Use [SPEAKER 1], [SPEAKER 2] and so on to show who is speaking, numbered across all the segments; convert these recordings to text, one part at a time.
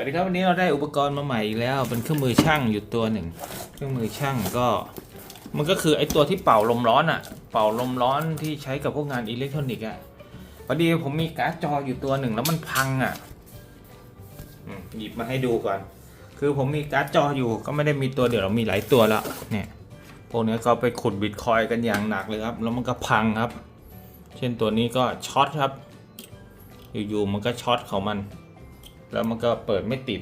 [SPEAKER 1] วัสดีครับวันนี้เราได้อุปกรณ์มาใหม่อีกแล้ว เป็นเครื่องมือช่างอยู่ตัวหนึ่ง เครื่องมือช่างก็ มันก็คือไอตัวที่เป่าลมร้อนอะเป่าลมร้อนที่ใช้กับพวกงานอิเล็กทรอนิกส์อะพอดีผมมีการ์ดจออยู่ตัวหนึ่งแล้วมันพังอะอืมหยิบมาให้ดูก่อน คือผมมีการ์ดจออยู่ก็ไม่ได้มีตัวเดียวเรามีหลายตัวแล้วเนี่ยพวกนี้ก็ไปขุดบิตคอยกันอย่างหนักเลยครับ แล้วมันก็พังครับ เช่นตัวนี้ก็ช็อตครับ อยู่ๆมันก็ช็อตของมัน แล้วมันก็เปิดไม่ติด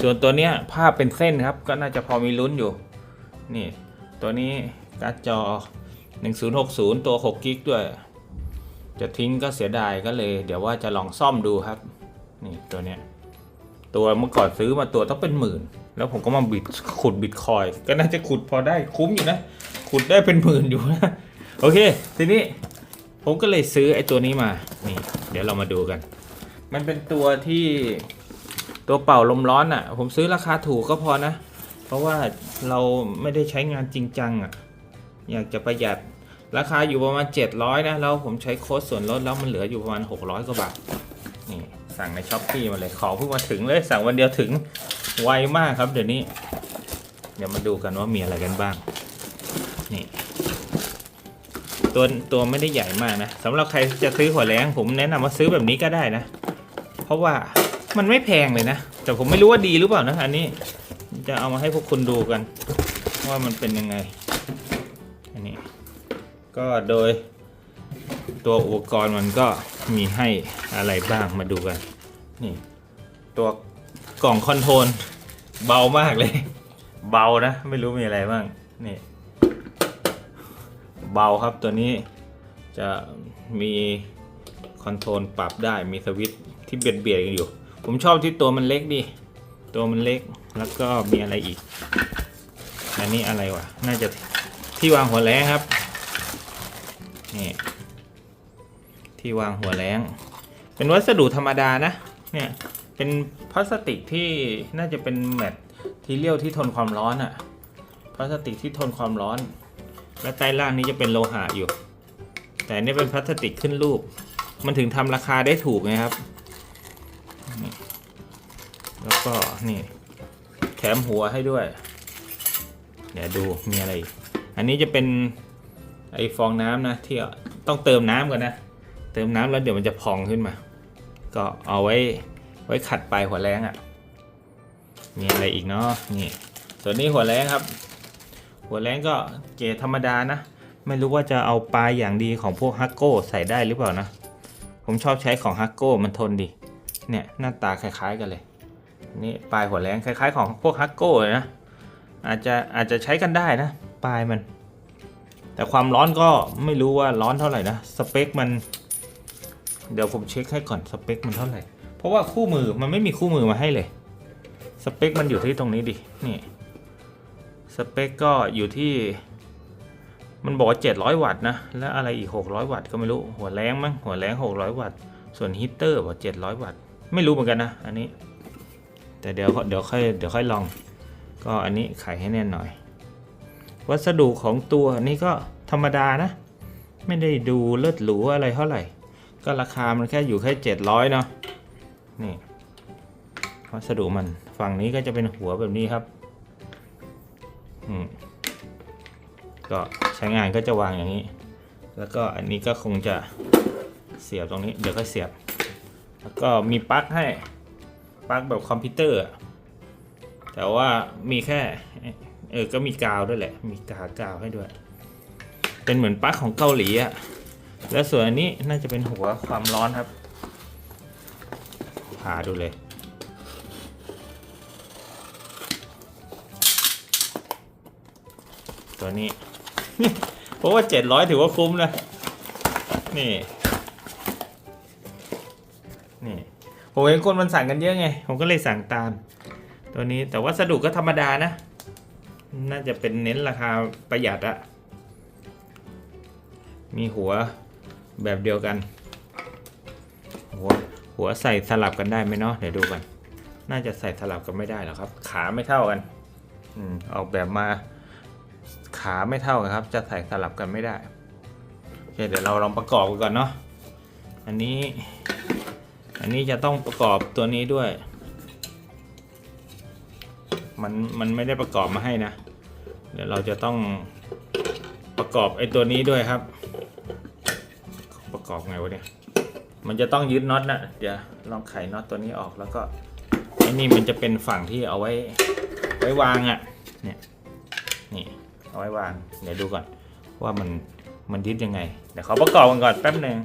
[SPEAKER 1] ส่วนตัวเนี้ยภาพเป็นเส้นครับ ก็น่าจะพอมีลุ้นอยู่ นี่ ตัวนี้การ์ดจอ 1060 ตัว6กิกด้วย จะทิ้งก็เสียดายก็เลย เดี๋ยวว่าจะลองซ่อมดูครับ นี่ตัวเนี้ย ตัวเมื่อก่อนซื้อมาตัวต้องเป็นหมื่น แล้วผมก็มาบิดขุดบิตคอย ก็น่าจะขุดพอได้คุ้มอยู่นะ ขุดได้เป็นหมื่นอยู่นะ โอเค ทีนี้ผมก็เลยซื้อไอ้ตัวนี้มา นี่ เดี๋ยวเรามาดูกัน มันเป็นตัวที่ตัวเป่าลมร้อนอะ่ะ ผมซื้อราคาถูกก็พอนะ เพราะว่าเราไม่ได้ใช้งานจริงจังอะ่ะ อยากจะประหยัดราคาอยู่ประมาณ 700 นะ แล้วผมใช้โค้ดส่วนลดแล้วมันเหลืออยู่ประมาณ 600 กว่าบาทนี่สั่งในช้อปปี้มาเลยของเพิ่งมาถึงเลย สั่งวันเดียวถึงไวมากครับเดี๋ยวนี้ เดี๋ยวมาดูกันว่ามีอะไรกันบ้าง นี่ ตัวตัวไม่ได้ใหญ่มากนะสำหรับใครจะซื้อหัวแรงผมแนะนำว่าซื้อแบบนี้ก็ได้นะ ราะว่ามันไม่แพงเลยนะ แต่ผมไม่รู้ว่าดีหรือเปล่านะอันนี้ จะเอามาให้พวกคุณดูกัน ว่ามันเป็นยังไง อันนี้ ก็โดยตัวอุปกรณ์มันก็มีให้อะไรบ้างมาดูกัน นี่ ตัวกล่องคอนโทรลเบามากเลย เบานะ ไม่รู้มีอะไรบ้าง นี่ เบาครับตัวนี้จะมีคอนโทรลปรับได้มีสวิตช์ ที่เบียดเบียดกันอยู่ ผมชอบที่ตัวมันเล็กดีตัวมันเล็กแล้วก็มีอะไรอีก อันนี้อะไรวะ น่าจะที่วางหัวแรงครับ นี่ ที่วางหัวแรง เป็นวัสดุธรรมดานะ เนี่ย เป็นพลาสติกที่น่าจะเป็นแมททีเรียลที่ทนความร้อนอะพลาสติกที่ทนความร้อน และใต้ล่างนี้จะเป็นโลหะอยู่ แต่นี่เป็นพลาสติกขึ้นรูป มันถึงทำราคาได้ถูกไงครับ แล้วก็นี่แถมหัวให้ด้วย เดี๋ยวดูมีอะไร อันนี้จะเป็นไอฟองน้ำนะที่ต้องเติมน้ำก่อนนะ เติมน้ำแล้วเดี๋ยวมันจะพองขึ้นมา ก็เอาไว้ไว้ขัดปลายหัวแรงอะ่ะ มีอะไรอีกเนาะนี่ส่วนนี้หัวแรงครับ หัวแรงก็เกธรรมดานะ ไม่รู้ว่าจะเอาปลายอย่างดีของพวกฮักโก้ใส่ได้หรือเปล่านะ ผมชอบใช้ของฮักโก้มันทนดี เนี่ยหน้าตาคล้ายๆกันเลย นี่ปลายหัวแรงคล้าย ๆ ของพวกฮักโก้เลยนะอาจจะอาจจะใช้กันได้นะ ปลายมัน แต่ความร้อนก็ไม่รู้ว่าร้อนเท่าไหร่นะสเปคมัน เดี๋ยวผมเช็คให้ก่อนสเปคมันเท่าไหร่ เพราะว่าคู่มือมันไม่มีคู่มือมาให้เลย สเปคมันอยู่ที่ตรงนี้ดินี่สเปคก็อยู่ที่ มันบอกว่า700 วัตต์นะ แล้วอะไรอีก 600 วัตต์ก็ไม่รู้หัวแรงมั้งหัวแรง 600 วัตต์ส่วนฮีเตอร์บอก700 วัตต์ไม่รู้เหมือนกันนะอันนี้ แต่เดี๋ยวเดี๋ยวค่อยเดี๋ยวค่อยลอง ก็อันนี้ไขให้แน่นหน่อย วัสดุของตัวนี้ก็ธรรมดานะ ไม่ได้ดูเลิศหรูอะไรเท่าไหร่ ก็ราคามันแค่อยู่แค่ 700 เนาะนี่วัสดุมันฝั่งนี้ก็จะเป็นหัวแบบนี้ครับอืมก็ใช้งานก็จะวางอย่างนี้ แล้วก็อันนี้ก็คงจะเสียบตรงนี้ เดี๋ยวก็เสียบ แล้วก็มีปลั๊กให้ ปลั๊กแบบคอมพิวเตอร์อะแต่ว่ามีแค่เออก็มีกาวด้วยแหละ มีกากาวให้ด้วย เป็นเหมือนปลั๊กของเกาหลีอะแล้วส่วนอันนี้น่าจะเป็นหัวความร้อนครับผ่าดูเลยตัวนี้เพราะว่าเจ็ดร้อยถือว่าคุ้มนะ นี่ นี่ ผมเห็นคนมันสั่งกันเยอะไง ผมก็เลยสั่งตาม ตัวนี้แต่วัสดุก็ธรรมดานะ น่าจะเป็นเน้นราคาประหยัดอะมีหัวแบบเดียวกัน หัวหัวใส่สลับกันได้ไหมเนาะเดี๋ยวดูกัน น่าจะใส่สลับกันไม่ได้หรอครับ ขาไม่เท่ากันอืมออกแบบมาขาไม่เท่ากันครับ จะใส่สลับกันไม่ได้โอเคเดี๋ยวเราลองประกอบกันก่อนเนาะอันนี้ อันนี้จะต้องประกอบตัวนี้ด้วย มันมันไม่ได้ประกอบมาให้นะ เดี๋ยวเราจะต้องประกอบไอ้ตัวนี้ด้วยครับ ประกอบไงวะเนี่ย มันจะต้องยึดน็อตนะเดี๋ยวลองไขน็อตตัวนี้ออกแล้วก็ไอ้นี่มันจะเป็นฝั่งที่เอาไว้ไว้วางอะ่ะ เนี่ย นี่เอาไว้วาง เดี๋ยวดูก่อนว่ามันมันยึดยังไง เดี๋ยวเขาประกอบกันก่อนแป๊บหนึ่ง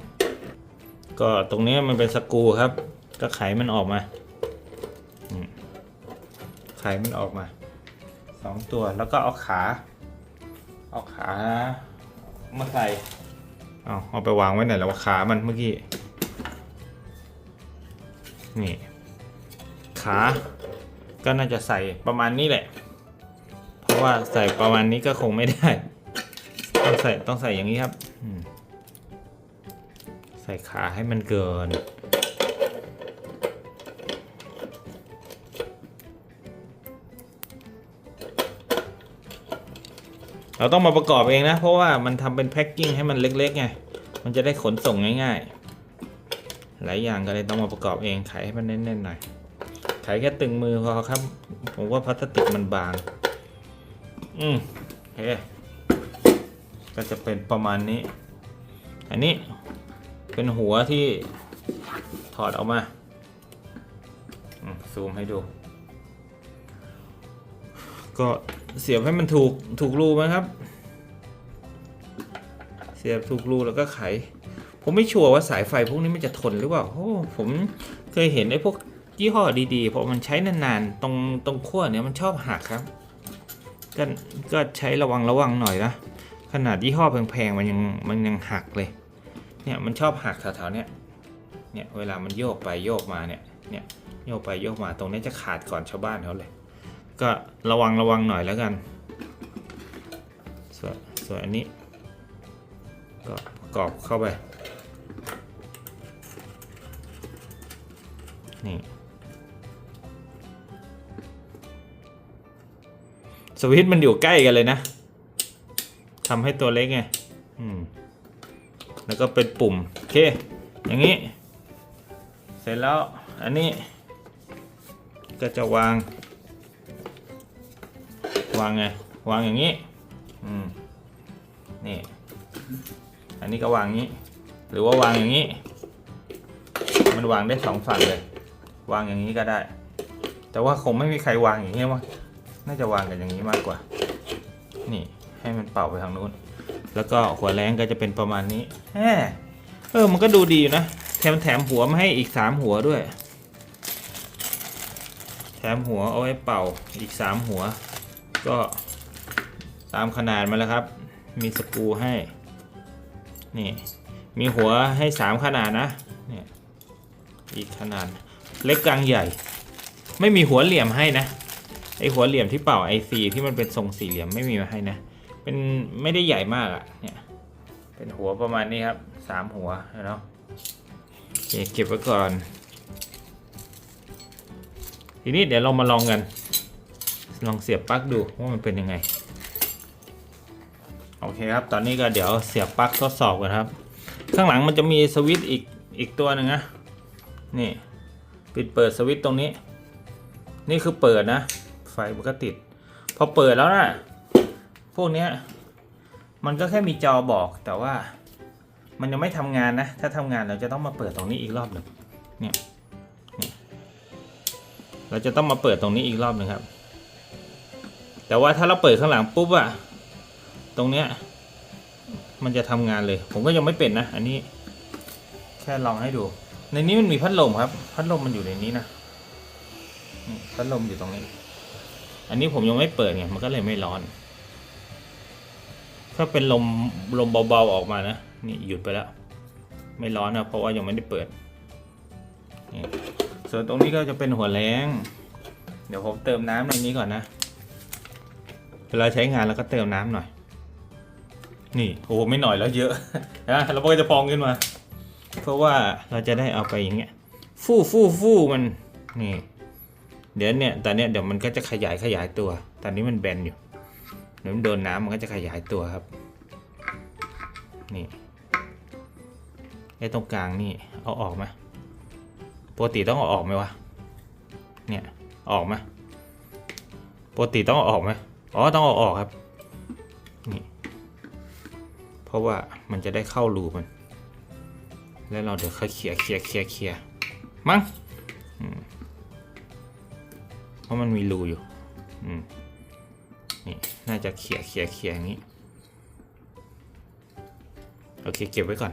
[SPEAKER 1] ก็ตรงนี้มันเป็นสกูครับ ก็ไขมันออกมาไขมันออกมาสองตัวแล้วก็เอาขาเอาขามาใส่เอาเอาไปวางไว้ไหนแล้ววะขามันเมื่อกี้นี่ขาก็น่าจะใส่ประมาณนี้แหละ เพราะว่าใส่ประมาณนี้ก็คงไม่ได้ ต้องใส่ต้องใส่อย่างนี้ครับอืม ใส่ขาให้มันเกิน เราต้องมาประกอบเองนะ เพราะว่ามันทำเป็นแพ็คกิ้งให้มันเล็กๆไง มันจะได้ขนส่งง่ายๆ หลายอย่างก็เลยต้องมาประกอบเองไขให้มันแน่นๆหน่อยไขแค่ตึงมือพอครับ ผมว่าพลาสติกมันบาง อืมโอเคก็จะเป็นประมาณนี้ อันนี้ เป็นหัวที่ถอดออกมาซูมให้ดู ก็เสียบให้มันถูกถูกรูไหมครับ เสียบถูกรูแล้วก็ไข ผมไม่ชัวร์ว่าสายไฟพวกนี้มันจะทนหรือเปล่าโอ้ผมเคยเห็นไอ้พวกยี่ห้อดีๆพอมันใช้นานๆ ตรงตรงขั้วเนี่ยมันชอบหักครับ ก็ก็ใช้ระวังระวังหน่อยนะ ขนาดยี่ห้อแพงๆมันยังมันยังหักเลย เนี่ยมันชอบหักแถวๆเนี้ยเนี่ยเวลามันโยกไปโยกมาเนี่ยเนี่ยโยกไปโยกมาตรงนี้จะขาดก่อนชาวบ้านเขาเลย ก็ระวังระวังหน่อยแล้วกัน ส่วนส่วนอันนี้ ก็ประกอบเข้าไปนี่สวิตมันอยู่ใกล้กันเลยนะทำให้ตัวเล็กไง อืม แล้วก็เป็นปุ่มโอเค อย่างนี้ เสร็จแล้วอันนี้ ก็จะวาง วางไง วางอย่างนี้อืมนี่อันนี้ก็วางงี้ หรือว่าวางอย่างนี้ มันวางได้สองฝั่งเลย วางอย่างนี้ก็ได้ แต่ว่าคงไม่มีใครวางอย่างนี้มั้งน่าจะวางกันอย่างนี้มากกว่า นี่ให้มันเป่าไปทางนู้น แล้วก็หัวแรงก็จะเป็นประมาณนี้เออมันก็ดูดีอยู่นะ แถมแถมหัวมาให้อีกสามหัวด้วย แถมหัวเอาไว้เป่าอีกสามหัว ก็ตามขนาดมาแล้วครับ มีสกูให้ นี่ มีหัวให้สามขนาดนะเนี่ยอีกขนาดเล็กกลางใหญ่ ไม่มีหัวเหลี่ยมให้นะไอหัวเหลี่ยมที่เป่าไอซีที่มันเป็นทรงสี่เหลี่ยมไม่มีมาให้นะ เป็นไม่ได้ใหญ่มากอะเนี่ยเป็นหัวประมาณนี้ครับสามหัวเนาะเคเก็บไว้ก่อน ทีนี้เดี๋ยวเรามาลองกัน ลองเสียบปลั๊กดูว่ามันเป็นยังไง โอเคครับ ตอนนี้ก็เดี๋ยวเสียบปลั๊กทดสอบกันครับ ข้างหลังมันจะมีสวิตช์อีกอีกตัวหนึ่งนะ นี่ ปิดเปิดสวิตช์ตรงนี้ นี่คือเปิดนะ ไฟมันก็ติด พอเปิดแล้วนะ พวกเนี้ยมันก็แค่มีจอบอกแต่ว่ามันยังไม่ทำงานนะ ถ้าทำงานเราจะต้องมาเปิดตรงนี้อีกรอบหนึ่งเนี่ยเราจะต้องมาเปิดตรงนี้อีกรอบหนึ่งครับ แต่ว่าถ้าเราเปิดข้างหลังปุ๊บอะตรงเนี้ยมันจะทำงานเลย ผมก็ยังไม่เป็นนะ อันนี้แค่ลองให้ดู ในนี้มันมีพัดลมครับ พัดลมมันอยู่ในนี้นะพัดลมอยู่ตรงนี้ อันนี้ผมยังไม่เปิดไงมันก็เลยไม่ร้อน ถ้าเป็นลมลมเบาๆออกมานะ นี่หยุดไปแล้ว ไม่ร้อนนะเพราะว่ายังไม่ได้เปิด ส่วนตรงนี้ก็จะเป็นหัวแรงเดี๋ยวผมเติมน้ำในนี้ก่อนนะ เวลาใช้งานแล้วก็เติมน้ำหน่อย นี่โอ้โหไม่หน่อยแล้วเยอะนะแล้วมันก็จะพองขึ้นมา เพราะว่าเราจะได้เอาไปอย่างเงี้ย ฟู่ฟู่ฟู่มันนี่ เดี๋ยวเนี่ยตอนเนี้ยเดี๋ยวมันก็จะขยายขยายตัว ตอนนี้มันแบนอยู่ เดี๋ยวมันโดนน้ำมันก็จะขยายตัวครับ นี่ไอ้ตรงกลางนี่เอาออกไหมปกติต้องเอาออกไหมวะ เนี่ยออกไหมปกติต้องเอาออกไหมอ๋อต้องเอาออกครับ นี่ เพราะว่ามันจะได้เข้ารูมัน แล้วเราเดี๋ยวค่อยเคลียร์เคลียร์เคลียร์เคลียร์มั้งเพราะมันมีรูอยู่ อืม นี่ น่าจะเคลียเคลียเคลียอย่างนี้ โอเค เก็บไว้ก่อน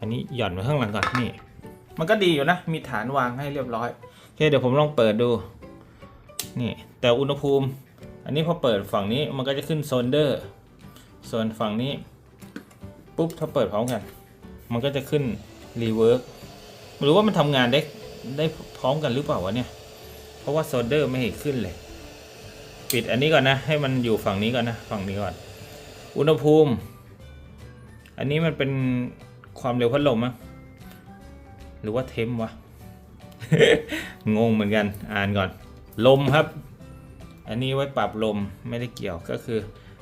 [SPEAKER 1] อันนี้หย่อนไว้ข้างหลังก่อนนี่ มันก็ดีอยู่นะ มีฐานวางให้เรียบร้อย โอเค เดี๋ยวผมลองเปิดดู นี่ แต่อุณหภูมิ อันนี้พอเปิดฝั่งนี้ มันก็จะขึ้นโซนเดอร์ ส่วนฝั่งนี้ ปุ๊บ ถ้าเปิดพร้อมกัน มันก็จะขึ้นรีเวิร์กหรือว่ามันทำงานได้ได้พร้อมกันหรือเปล่าวะเนี่ย เพราะว่าโซนเดอร์ไม่เห็นขึ้นเลย ปิดอันนี้ก่อนนะ ให้มันอยู่ฝั่งนี้ก่อนนะ ฝั่งนี้ก่อน อุณหภูมิ อันนี้มันเป็นความเร็วพัดลมมั้งหรือว่าเทมวะ งงเหมือนกัน อ่านก่อน ลมครับ อันนี้ไว้ปรับลมไม่ได้เกี่ยวก็คือ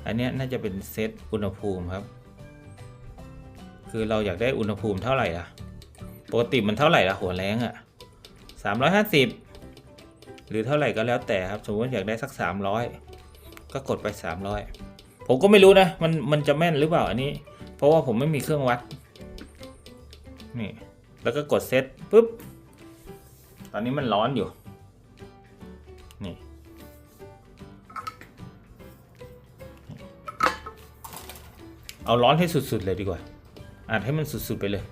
[SPEAKER 1] อันนี้น่าจะเป็นเซตอุณหภูมิครับ คือเราอยากได้อุณหภูมิเท่าไหร่ล่ะ ปกติมันเท่าไหร่ล่ะหัวแรงอะ่ะสามร้อย หรือเท่าไหร่ก็แล้วแต่ครับ สมมติอยากได้สักสามร้อยก็กดไปสามร้อยผมก็ไม่รู้นะ มันมันจะแม่นหรือเปล่าอันนี้ เพราะว่าผมไม่มีเครื่องวัด นี่ แล้วก็กดเซตปุ๊บ ตอนนี้มันร้อนอยู่ นี่ เอาร้อนให้สุดๆเลยดีกว่าอัดให้มันสุดๆไปเลย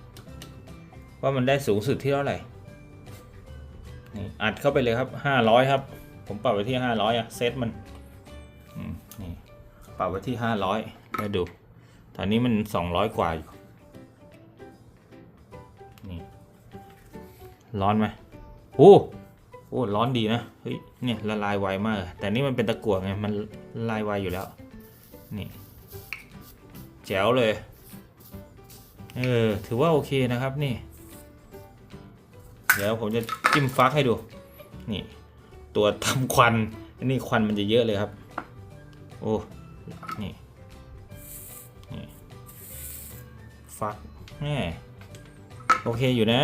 [SPEAKER 1] ว่ามันได้สูงสุดที่เท่าไหร่ นี่อัดเข้าไปเลยครับ500ครับ ผมปรับไว้ที่500อะเซตมันนี่ปรับไว้ที่500แล้วดูตอนนี้มัน200กว่าอยู่นี่ร้อนไหมโอ้โอ้ร้อนดีนะเฮ้ยเนี่ยละลายไวมาก แต่นี่มันเป็นตะกั่วไงมันลายไวอยู่แล้ว นี่แจ๋วเลยเออถือว่าโอเคนะครับนี่ เดี๋ยวผมจะจิ้มฟักให้ดู นี่ ตัวทำควันนี่ควันมันจะเยอะเลยครับ โอ้นี่นี่ฟักแม่โอเคอยู่นะ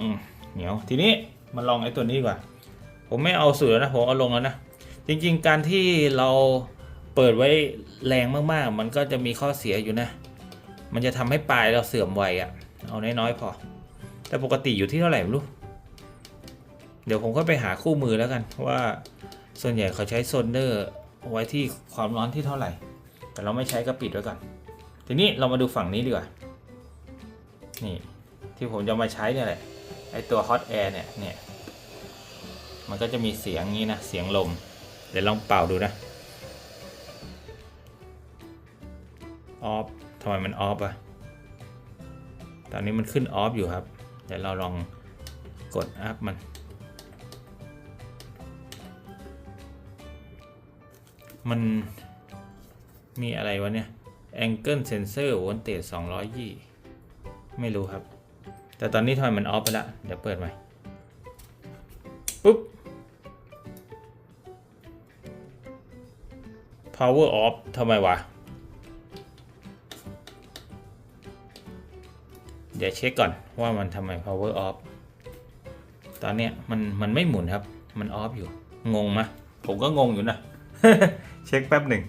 [SPEAKER 1] อืมเหนียวทีนี้มาลองไอ้ตัวนี้ดีกว่า ผมไม่เอาสูตรแล้วนะผมเอาลงแล้วนะจริงๆ การที่เราเปิดไว้แรงมากๆ มันก็จะมีข้อเสียอยู่นะ มันจะทำให้ปลายเราเสื่อมไวอะ่ะ เอาน้อยๆพอ แต่ปกติอยู่ที่เท่าไหร่ไม่รู้ เดี๋ยวผมก็ไปหาคู่มือแล้วกัน ว่าส่วนใหญ่เขาใช้โซนเดอร์ไว้ที่ความร้อนที่เท่าไหร่ แต่เราไม่ใช้ก็ปิดไว้ก่อน ทีนี้เรามาดูฝั่งนี้ดีกว่า นี่ที่ผมจะมาใช้เนี่ยแหละ ไอตัวฮอตแอร์เนี่ย เนี่ย มันก็จะมีเสียงนี้นะ เสียงลม เดี๋ยวลองเป่าดูนะ ออฟทำไมมันออฟอะตอนนี้มันขึ้นออฟอยู่ครับ เดี๋ยวเราลองกดอัพมัน มันมีอะไรวะเนี่ย Angle Sensor Voltage 200ยี่ไม่รู้ครับ แต่ตอนนี้ทำไมมันออฟไปละ เดี๋ยวเปิดใหม่ ปุ๊บ power off ทำไมวะ เดี๋ยวเช็คก่อนว่ามันทำไม power off ตอนเนี้ยมันมันไม่หมุนครับ มันออฟอยู่ งงมะผมก็งงอยู่นะ เช็คแป๊บหนึ่ง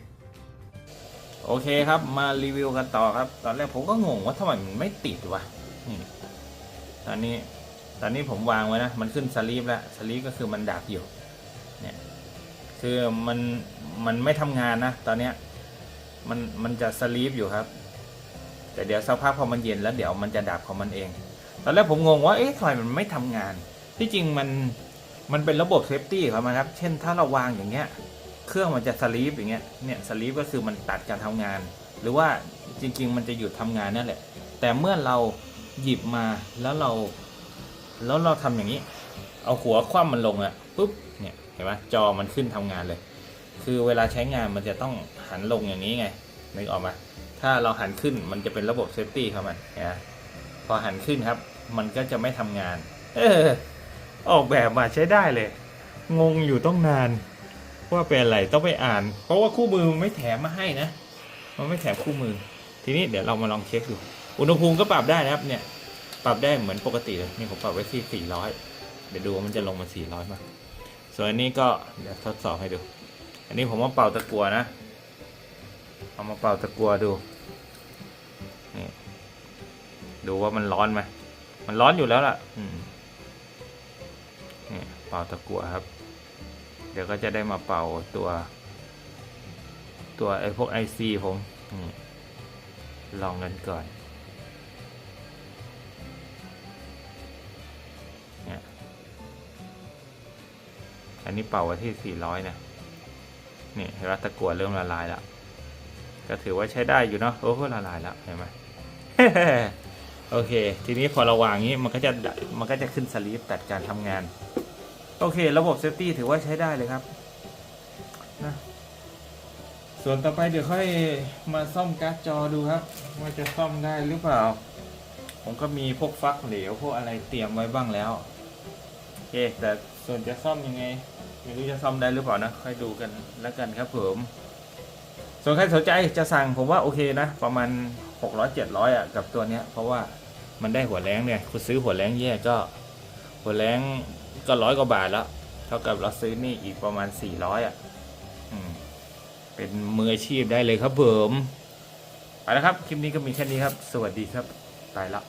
[SPEAKER 1] โอเคครับมารีวิวกันต่อครับ ตอนแรกผมก็งงว่าทำไมมันไม่ติดวะนี่ตอนนี้ตอนนี้ผมวางไว้นะ มันขึ้นสลีปแล้วสลีปก็คือมันดับอยู่ เนี่ย คือมันมันไม่ทำงานนะ ตอนเนี้ยมันมันจะสลีปอยู่ครับ แต่เดี๋ยวสักพักพอมันเย็นแล้วเดี๋ยวมันจะดับของมันเอง ตอนแรกผมงงว่าเอ๊ะทำไมมันไม่ทำงาน ที่จริงมันมันเป็นระบบเซฟตี้ครับมันครับ เช่นถ้าเราวางอย่างเงี้ย เครื่องมันจะสลีปอย่างเงี้ย เนี่ยสลีปก็คือมันตัดการทำงาน หรือว่าจริง ๆ มันจะหยุดทำงานนั่นแหละ แต่เมื่อเราหยิบมาแล้วเรา แล้วเราทำอย่างนี้ เอาหัวคว่ำมันลงอะปุ๊บ เนี่ยเห็นไหมจอมันขึ้นทำงานเลย คือเวลาใช้งานมันจะต้องหันลงอย่างนี้ไงนึกออกไหม ถ้าเราหันขึ้นมันจะเป็นระบบเซฟตี้ครับมันนะพอหันขึ้นครับ มันก็จะไม่ทำงาน เออ ออกแบบมาใช้ได้เลย งงอยู่ต้องนาน ว่าเป็นอะไรต้องไปอ่าน เพราะว่าคู่มือมันไม่แถมมาให้นะ มันไม่แถมคู่มือ ทีนี้เดี๋ยวเรามาลองเช็คดู อุณหภูมิก็ปรับได้นะครับ เนี่ย ปรับได้เหมือนปกติเลยนี่ผมปรับไว้ที่ 400 เดี๋ยวดูว่ามันจะลงมา 400ป่ะส่วนอันนี้ก็เดี๋ยวทดสอบให้ดู อันนี้ผมว่าเป่าตะกัวนะ เอามาเป่าตะกัวดู ดูว่ามันร้อนไหมมันร้อนอยู่แล้วล่ะอืมนี่เป่าตะกั่วครับ เดี๋ยวก็จะได้มาเป่าตัว ตัวไอ้พวกไอซีผมนี่ลองกันก่อนเนี่ยอันนี้เป่าไว้ที่ 400 นะ นี่เห็นว่าตะกั่วเริ่มละลายแล้ว ก็ถือว่าใช้ได้อยู่เนาะ โอ้ก็ละลายแล้ว เห็นไหม โอเค ทีนี้พอเราวางงี้มันก็จะมันก็จะขึ้นสลีปตัดการทำงาน โอเค ระบบเซฟตี้ถือว่าใช้ได้เลยครับนะส่วนต่อไปเดี๋ยวค่อยมาซ่อมการ์ดจอดูครับ ว่าจะซ่อมได้หรือเปล่า ผมก็มีพวกฟักเหลวพวกอะไรเตรียมไว้บ้างแล้วโอเคแต่ส่วนจะซ่อมยังไงไม่รู้จะซ่อมได้หรือเปล่านะค่อยดูกันแล้วกันครับผมส่วนใครสนใจจะสั่งผมว่าโอเคนะ ประมาณ หกร้อยเจ็ดร้อยอะกับตัวเนี้ย เพราะว่ามันได้หัวแรงเนี่ยคุณซื้อหัวแรงแย่ก็ หัวแรงก็ร้อยกว่าบาทแล้ว เท่ากับเราซื้อนี่อีกประมาณสี่ร้อะอืมเป็นมืออาชีพได้เลยครับผมไปแล้วครับ คลิปนี้ก็มีแค่นี้ครับ สวัสดีครับ ไปละ